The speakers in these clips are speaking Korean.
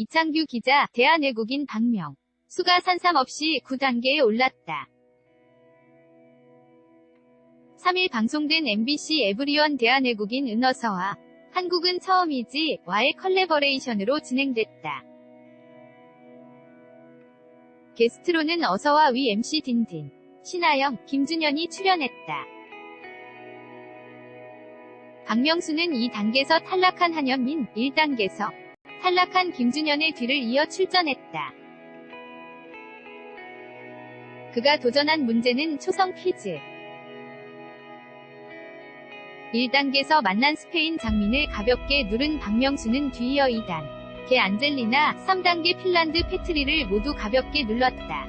이창규 기자, 대한외국인 박명. 수가 산삼 없이 9단계에 올랐다. 3일 방송된 MBC 에브리원 대한외국인 은어서와 한국은 처음이지 와의 컬래버레이션으로 진행됐다. 게스트로는 어서와 위 MC 딘딘, 신하영, 김준현이 출연했다. 박명수는 2단계에서 탈락한 한현민, 1단계에서 탈락한 김준현의 뒤를 이어 출전했다. 그가 도전한 문제는 초성 퀴즈. 1단계에서 만난 스페인 장민을 가볍게 누른 박명수는 뒤이어 2단. 개 안젤리나 3단계 핀란드 페트리를 모두 가볍게 눌렀다.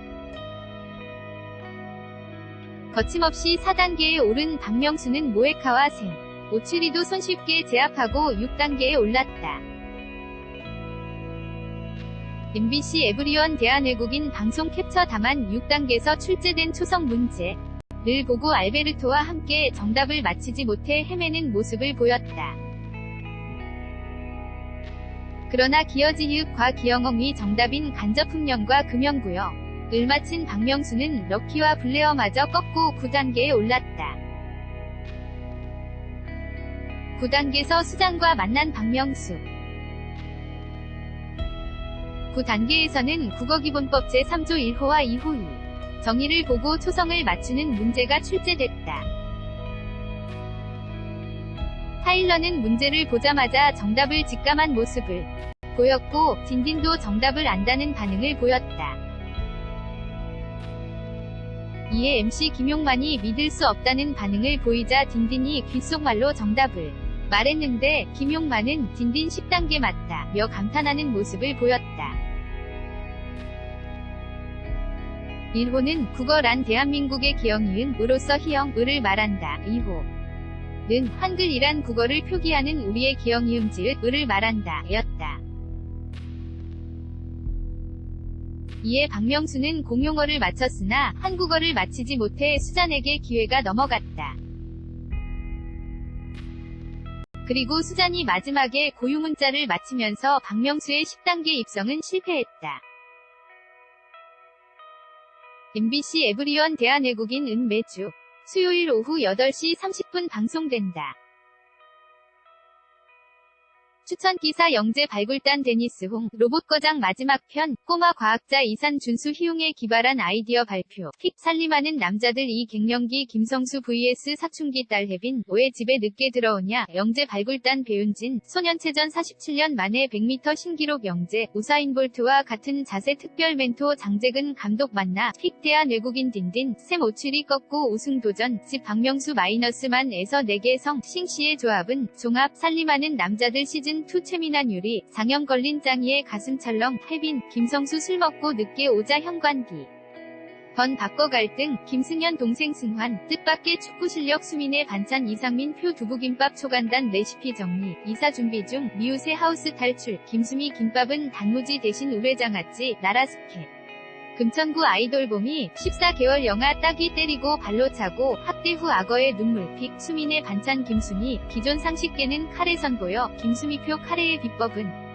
거침없이 4단계에 오른 박명수는 모에카와 생, 오츠리도 손쉽게 제압하고 6단계에 올랐다. MBC 에브리원 대한외국인 방송 캡처 다만 6단계에서 출제된 초성 문제. 를 보고 알베르토와 함께 정답을 맞히지 못해 헤매는 모습을 보였다. 그러나 기어지읒과 기영엉이 정답인 간접훈련과 금연구역. 을 마친 박명수는 럭키와 블레어마저 꺾고 9단계에 올랐다. 9단계에서 수장과 만난 박명수. 9단계에서는 국어기본법 제3조 1호와 2호 2. 정의를 보고 초성을 맞추는 문제가 출제됐다. 타일러는 문제를 보자마자 정답을 직감한 모습을 보였고, 딘딘도 정답을 안다는 반응을 보였다. 이에 MC 김용만이 믿을 수 없다는 반응을 보이자 딘딘이 귓속말로 정답을 말했는데, 김용만은 딘딘 10단계 맞다, 며 감탄하는 모습을 보였다. 1호는 국어란 대한민국의 기영이은 으로서 희영, 을을 말한다. 2호. 는 한글이란 국어를 표기하는 우리의 기영이음 지읒, 을을 말한다. 였다. 이에 박명수는 공용어를 맞췄으나 한국어를 맞히지 못해 수잔에게 기회가 넘어갔다. 그리고 수잔이 마지막에 고유문자를 맞히면서 박명수의 10단계 입성은 실패했다. MBC 에브리원 대한외국인 은 매주 수요일 오후 8시 30분 방송된다. 추천기사 영재 발굴단 데니스 홍, 로봇거장 마지막 편, 꼬마 과학자 이산 준수 희웅의 기발한 아이디어 발표, 픽 살림하는 남자들 이 갱년기 김성수 vs 사춘기 딸 혜빈, 왜 집에 늦게 들어오냐, 영재 발굴단 배윤진, 소년체전 47년 만에 100m 신기록 영재, 우사인 볼트와 같은 자세 특별 멘토 장재근 감독 만나, 픽 대한 외국인 딘딘, 샘 오출이 꺾고 우승 도전, 집 박명수 마이너스만에서 4개 성, 싱씨의 조합은, 종합 살림하는 남자들 시즌 2 최민한 유리, 장염 걸린 짱이의 가슴 찰렁, 혜빈, 김성수 술 먹고 늦게 오자 현관기. 번 바꿔 갈등, 김승현 동생 승환, 뜻밖의 축구 실력 수민의 반찬 이상민 표 두부김밥 초간단 레시피 정리, 이사 준비 중, 미우새 하우스 탈출, 김수미 김밥은 단무지 대신 우회장아찌, 나라스케. 금천구 아이돌봄이 14개월 영아 따귀 때리고 발로 차고 학대 후 악어의 눈물픽 수민의 반찬 김수미 기존 상식계는 카레 선보여 김수미표 카레의 비법은